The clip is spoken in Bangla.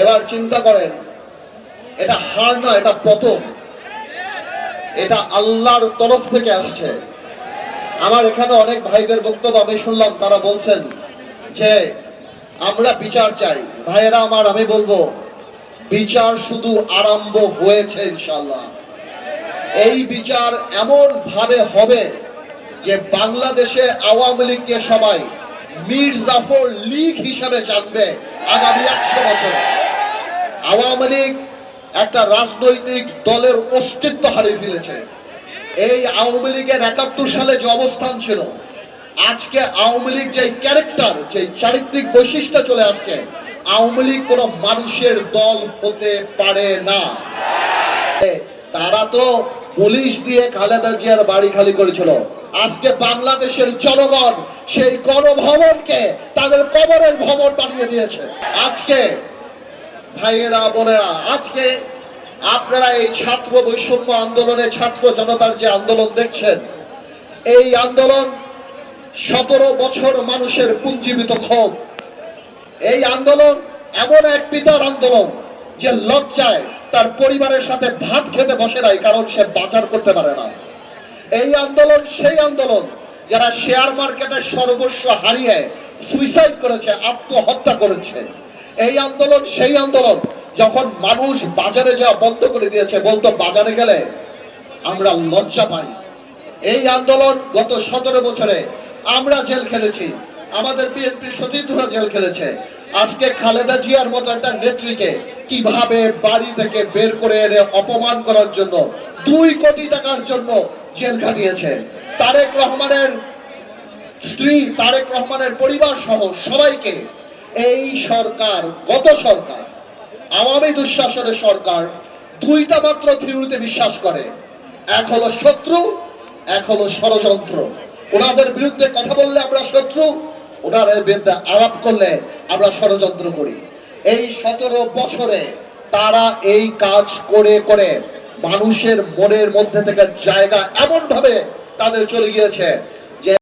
এবার চিন্তা করেন, এটা হার না, এটা পতন। এটা আল্লাহর তরফ থেকে আসছে। আমার এখানে অনেক ভাইদের বক্তব্য আমি শুনলাম, তারা বলছেন যে, আমরা বিচার চাই। ভাইয়েরা আমার, আমি বলব, বিচার শুধু আরম্ভ হয়েছে ইনশাল্লাহ এই বিচার এমন ভাবে হবে যে বাংলাদেশে আওয়ামী লীগকে সবাই মীর জাফর লীগ হিসাবে জানবে আগামী একশো বছর। আওয়ামী লীগ একটা রাজনৈতিক দলের অস্তিত্ব হারিয়ে ফেলেছে। এই আওয়ামী লীগের একাত্তর সালে যে অবস্থান ছিল, আজকে আওয়ামী লীগ যে ক্যারেক্টার যে চারিত্রিক বৈশিষ্ট্য চলে আসছে, আওয়ামী লীগ কোনো মানুষের দল হতে পারে না। তারা তো পুলিশ দিয়ে খালেদা জিয়ার বাড়ি খালি করেছিল। আজকে বাংলাদেশের জনগণ সেই গণভবনকে তাদের কবরের ভবন বানিয়ে দিয়েছে। আজকে ভাইয়েরা, বোনেরা, আজকে আপনারা এই ছাত্র বৈষম্য আন্দোলনে ছাত্র জনতার যে আন্দোলন দেখছেন, এই আন্দোলন সতেরো বছর মানুষের পুঞ্জীবিত ক্ষোভ। এই আন্দোলন এমন এক পিতার আন্দোলন যে লজ্জায় তার পরিবারের সাথে ভাত খেতে বসে নাই, কারণ সে বাজার করতে পারে না। এই আন্দোলন সেই আন্দোলন যারা শেয়ার মার্কেটের সর্বস্ব হারিয়ে সুইসাইড করেছে, আত্মহত্যা করেছে। এই আন্দোলন, সেই আন্দোলন যখন মানুষ বাজারে যাওয়া বন্ধ করে দিয়েছে, বলতো বাজারে গেলে আমরা লজ্জা পাই। এই আন্দোলন গত সতেরো বছরে আমরা জেল খেলেছি, আমাদের বিএনপি সতীর্থরা জেল খেলেছে। আজকে খালেদা জিয়ার মতো একটা নেত্রীকে কীভাবে বাড়ি থেকে বের করে এনে অপমান করার জন্য দুই কোটি টাকার জন্য জেল খাটিয়েছে। তারেক রহমানের স্ত্রী, তারেক রহমানের পরিবার সহ সবাইকে এই সরকার, গত সরকার, আওয়ামী দুঃশাসনের সরকার দুইটা মাত্র থিওরিতে বিশ্বাস করে। এক হলো শত্রু, এক হলো ষড়যন্ত্র। ওনাদের বিরুদ্ধে কথা বললে আমরা শত্রু, ওনাদের বিরুদ্ধে আলাপ করলে আমরা ষড়যন্ত্র করি। এই সতেরো বছরে তারা এই কাজ করে করে মানুষের মনের মধ্যে থেকে জায়গা এমন ভাবে তাদের চলে গিয়েছে